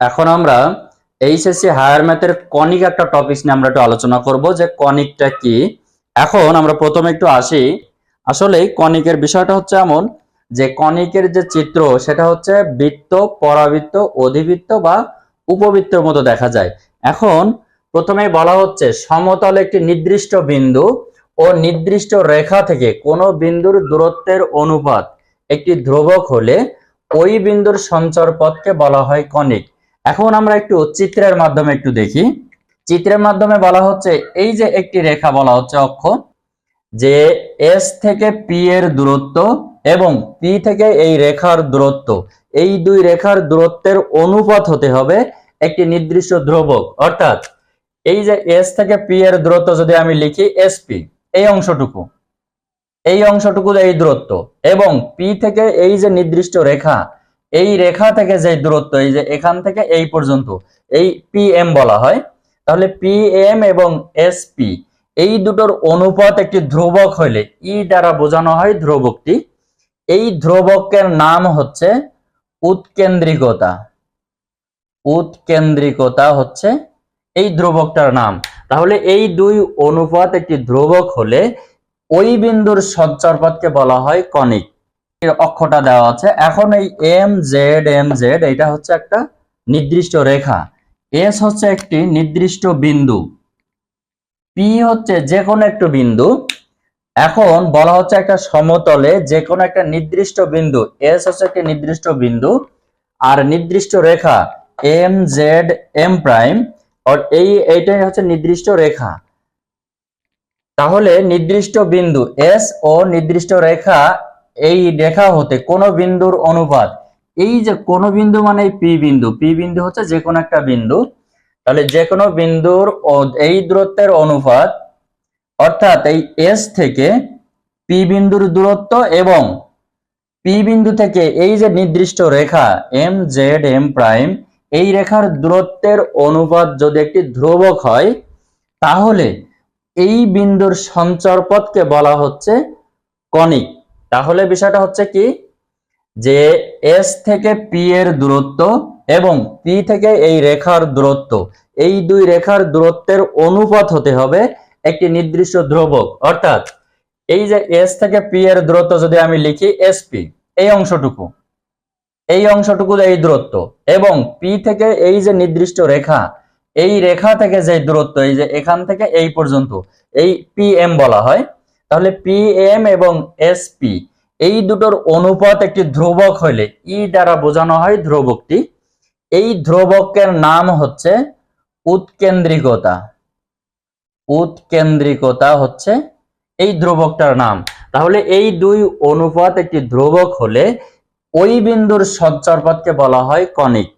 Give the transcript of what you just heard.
এখন আমরা HSC higher ম্যাথের কনিক একটা টপিক নিয়ে আমরা একটু আলোচনা করব যে কনিকটা কি। এখন আমরা প্রথমে একটু আসি। আসলে কনিকের বিষয়টা হচ্ছে এমন যে কনিকের যে চিত্র, সেটা হচ্ছে বৃত্ত, পরাবৃত্ত, অধিবৃত্ত বা উপবৃত্তের মতো দেখা যায়। এখন প্রথমে বলা হচ্ছে সমতল একটি নির্দিষ্ট বিন্দু ও নির্দিষ্ট রেখা থেকে কোনো বিন্দুর দূরত্বের অনুপাত একটি ধ্রুবক হলে ওই বিন্দুর সঞ্চর পথকে বলা হয় কনিক এখন আমরা একটু চিত্রের মাধ্যমে একটু দেখি। চিত্রের মাধ্যমে বলা হচ্ছে, এই যে একটি রেখা বলা হচ্ছে অক্ষ যে এস থেকে পি এর দূরত্ব এবং পি থেকে এই রেখার দূরত্ব, এই দুই রেখার দূরত্বের অনুপাত হতে হবে একটি নির্দিষ্ট ধ্রুবক। অর্থাৎ এই যে এস থেকে পি এর দূরত্ব যদি আমি লিখি এসপি এই অংশটুকু এই অংশটুকু এই দূরত্ব এবং পি থেকে এই যে নির্দিষ্ট রেখা এই রেখা থেকে যে দূরত্ব, এই যে এখান থেকে এই পর্যন্ত, এই পি এম বলা হয়, তাহলে পি এম এবং এস পি এই দুটোর অনুপাত একটি ধ্রুবক হইলে ই দ্বারা বোঝানো হয় ধ্রুবকটি, এই ধ্রুবকের নাম হচ্ছে উৎকেন্দ্রিকতা। উৎকেন্দ্রিকতা হচ্ছে এই ধ্রুবকটার নাম। তাহলে এই দুই অনুপাত একটি ধ্রুবক হলে, ওই বিন্দুর সঞ্চারপথকে বলা হয় কনিক। অক্ষটা দেওয়া আছে। এখন এই এম জেড এম জেড এটা হচ্ছে একটা নির্দিষ্ট রেখা। এস হচ্ছে একটি নির্দিষ্ট বিন্দু। পি হচ্ছে যে কোনো একটা বিন্দু। এখন বলা হচ্ছে একটা সমতলে যে কোনো একটা নির্দিষ্ট বিন্দু। এস হচ্ছে একটি নির্দিষ্ট বিন্দু। আর নির্দিষ্ট রেখা এম জেড এম প্রাইম এই এইটাই হচ্ছে নির্দিষ্ট রেখা। তাহলে নির্দিষ্ট বিন্দু এস ও নির্দিষ্ট রেখা এই রেখা হতে কোন বিন্দুর অনুপাত। এই যে কোন বিন্দু মানে পি বিন্দু পি বিন্দু হচ্ছে যে কোনো একটা বিন্দু। তাহলে যে কোনো বিন্দুর এই দূরত্বের অনুপাত, অর্থাৎ এই এস থেকে পি বিন্দুর দূরত্ব এবং পি বিন্দু থেকে এই যে নির্দিষ্ট রেখা এম জেড এম প্রাইম এই রেখার দূরত্বের অনুপাত যদি একটি ধ্রুবক হয়, তাহলে এই বিন্দুর সঞ্চরপথকে বলা হচ্ছে কনিক। তাহলে বিষয়টা হচ্ছে কি? যে এস থেকে পি এর দূরত্ব এবং পি থেকে এই রেখার দূরত্ব, এই দুই রেখার দূরত্বের অনুপাত হতে হবে একটি নির্দিষ্ট ধ্রুবক। অর্থাৎ এই যে এস থেকে পি এর দূরত্ব যদি আমি লিখি এসপি এই অংশটুকু এই অংশটুকু এই দূরত্ব এবং পি থেকে এই যে নির্দিষ্ট রেখা, এই রেখা থেকে যে দূরত্ব, এই যে এখান থেকে এই পর্যন্ত, এই পি এম বলা হয় তাহলে পি এম এবং এস পি এই দুটোর অনুপাত একটি ধ্রুবক হইলে ই দ্বারা বোঝানো হয় ধ্রুবকটি। এই ধ্রুবকের নাম হচ্ছে উৎকেন্দ্রিকতা। উৎকেন্দ্রিকতা হচ্ছে এই ধ্রুবকটার নাম। তাহলে এই দুই অনুপাত একটি ধ্রুবক হলে ওই বিন্দুর সঞ্চারপথকে বলা হয় কনিক